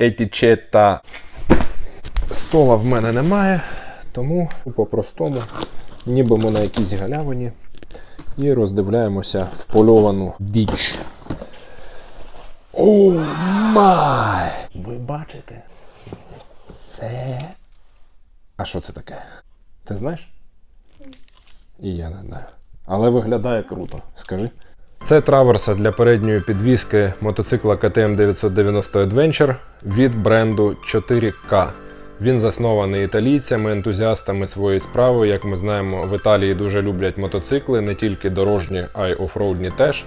етічета. Стола в мене немає, тому по-простому, ніби ми на якійсь галявині і роздивляємося впольовану діч. О май! Ви бачите? Це. А що це таке? Ти знаєш? І я не знаю. Але виглядає круто, скажи. Це траверса для передньої підвіски мотоцикла KTM 990 Adventure від бренду 4K. Він заснований італійцями, ентузіастами своєї справи. Як ми знаємо, в Італії дуже люблять мотоцикли, не тільки дорожні, а й офроудні теж.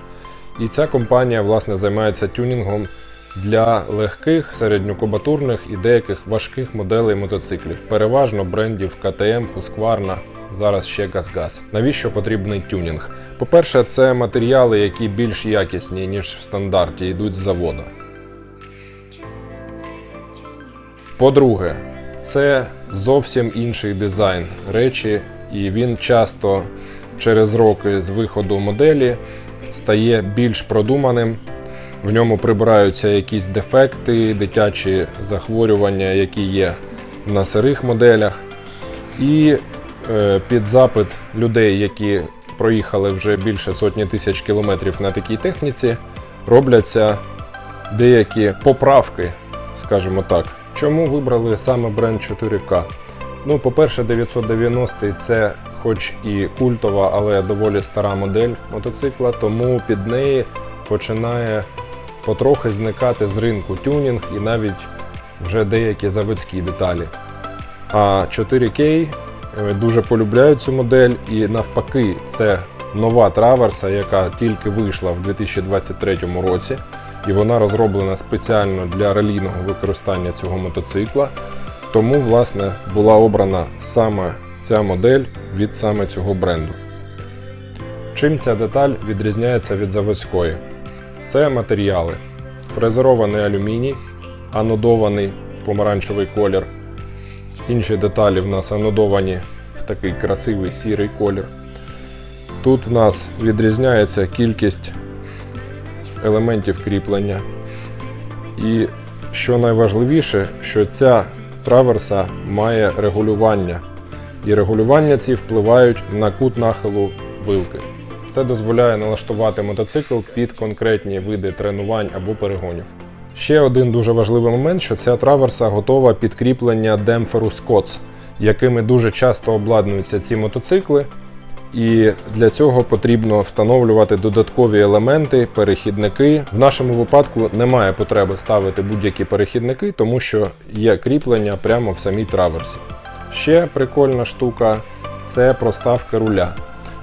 І ця компанія власне займається тюнінгом для легких, середньокубатурних і деяких важких моделей мотоциклів, переважно брендів KTM, Husqvarna, зараз ще GazGaz. Навіщо потрібний тюнінг? По-перше, це матеріали, які більш якісні, ніж в стандарті, йдуть з заводу. По-друге, це зовсім інший дизайн речі, і він часто через роки з виходу моделі стає більш продуманим. В ньому прибираються якісь дефекти, дитячі захворювання, які є на сирих моделях. І під запит людей, які проїхали вже більше сотні тисяч кілометрів на такій техніці, робляться деякі поправки, скажімо так. Чому вибрали саме бренд 4К? Ну, по-перше, 990 це хоч і культова, але доволі стара модель мотоцикла, тому під неї починає потрохи зникати з ринку тюнінг і навіть вже деякі заводські деталі. А 4K е, дуже полюбляють цю модель, і навпаки, це нова траверса, яка тільки вийшла в 2023 році, і вона розроблена спеціально для ралійного використання цього мотоцикла. Тому, власне, була обрана саме ця модель від саме цього бренду. Чим ця деталь відрізняється від заводської? Це матеріали. Фрезерований алюміній, анодований помаранчевий колір. Інші деталі в нас анодовані в такий красивий сірий колір. Тут в нас відрізняється кількість елементів кріплення. І що найважливіше, що ця траверса має регулювання. І регулювання ці впливають на кут нахилу вилки. Це дозволяє налаштувати мотоцикл під конкретні види тренувань або перегонів. Ще один дуже важливий момент, що ця траверса готова під кріплення демпферу Scots, якими дуже часто обладнуються ці мотоцикли. І для цього потрібно встановлювати додаткові елементи, перехідники. В нашому випадку немає потреби ставити будь-які перехідники, тому що є кріплення прямо в самій траверсі. Ще прикольна штука це проставка руля.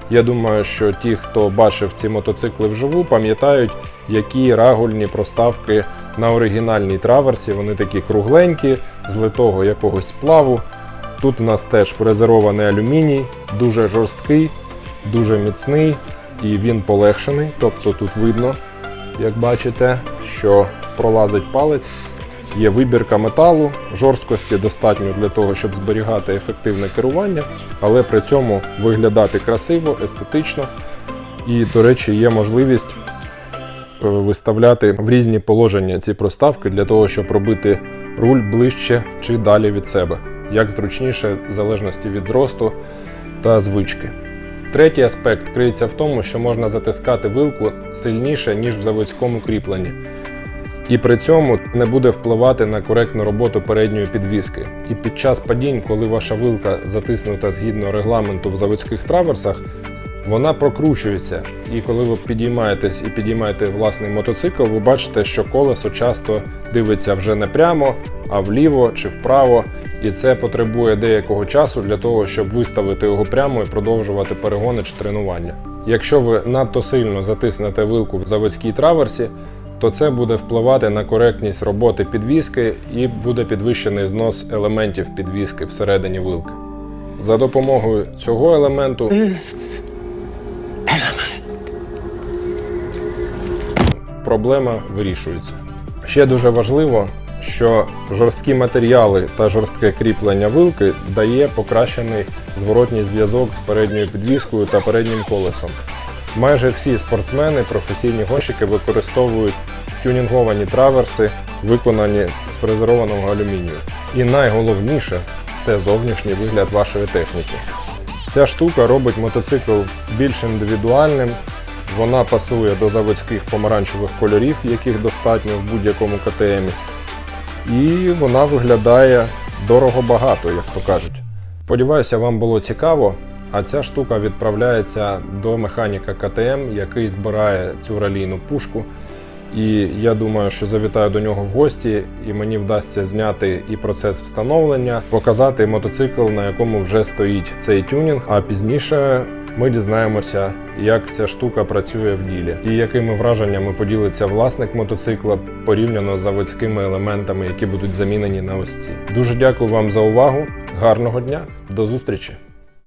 Я думаю, що ті, хто бачив ці мотоцикли вживу, пам'ятають, які рагульні проставки на оригінальній траверсі. Вони такі кругленькі, з литого якогось сплаву. Тут у нас теж фрезерований алюміній, дуже жорсткий, дуже міцний і він полегшений. Тобто тут видно, як бачите, що пролазить палець. Є вибірка металу, жорсткості достатньо для того, щоб зберігати ефективне керування, але при цьому виглядати красиво, естетично. І, до речі, є можливість виставляти в різні положення ці проставки для того, щоб робити руль ближче чи далі від себе, як зручніше, в залежності від зросту та звички. Третій аспект криється в тому, що можна затискати вилку сильніше, ніж в заводському кріпленні. І при цьому не буде впливати на коректну роботу передньої підвіски. І під час падінь, коли ваша вилка затиснута згідно регламенту в заводських траверсах, вона прокручується. І коли ви підіймаєтесь і підіймаєте власний мотоцикл, ви бачите, що колесо часто дивиться вже не прямо, а вліво чи вправо. І це потребує деякого часу для того, щоб виставити його прямо і продовжувати перегони чи тренування. Якщо ви надто сильно затиснете вилку в заводській траверсі, то це буде впливати на коректність роботи підвіски і буде підвищений знос елементів підвіски всередині вилки. За допомогою цього елементу проблема вирішується. Ще дуже важливо, що жорсткі матеріали та жорстке кріплення вилки дає покращений зворотній зв'язок з передньою підвіскою та переднім колесом. Майже всі спортсмени, професійні гонщики використовують тюнінговані траверси, виконані з фрезерованого алюмінію. І найголовніше це зовнішній вигляд вашої техніки. Ця штука робить мотоцикл більш індивідуальним. Вона пасує до заводських помаранчевих кольорів, яких достатньо в будь-якому КТМ. І вона виглядає дорого-багато, як то кажуть. Сподіваюся, вам було цікаво. А ця штука відправляється до механіка КТМ, який збирає цю ралійну пушку. І я думаю, що завітаю до нього в гості, і мені вдасться зняти і процес встановлення, показати мотоцикл, на якому вже стоїть цей тюнінг. А пізніше ми дізнаємося, як ця штука працює в ділі, і якими враженнями поділиться власник мотоцикла порівняно з заводськими елементами, які будуть замінені на ось ці. Дуже дякую вам за увагу. Гарного дня, до зустрічі!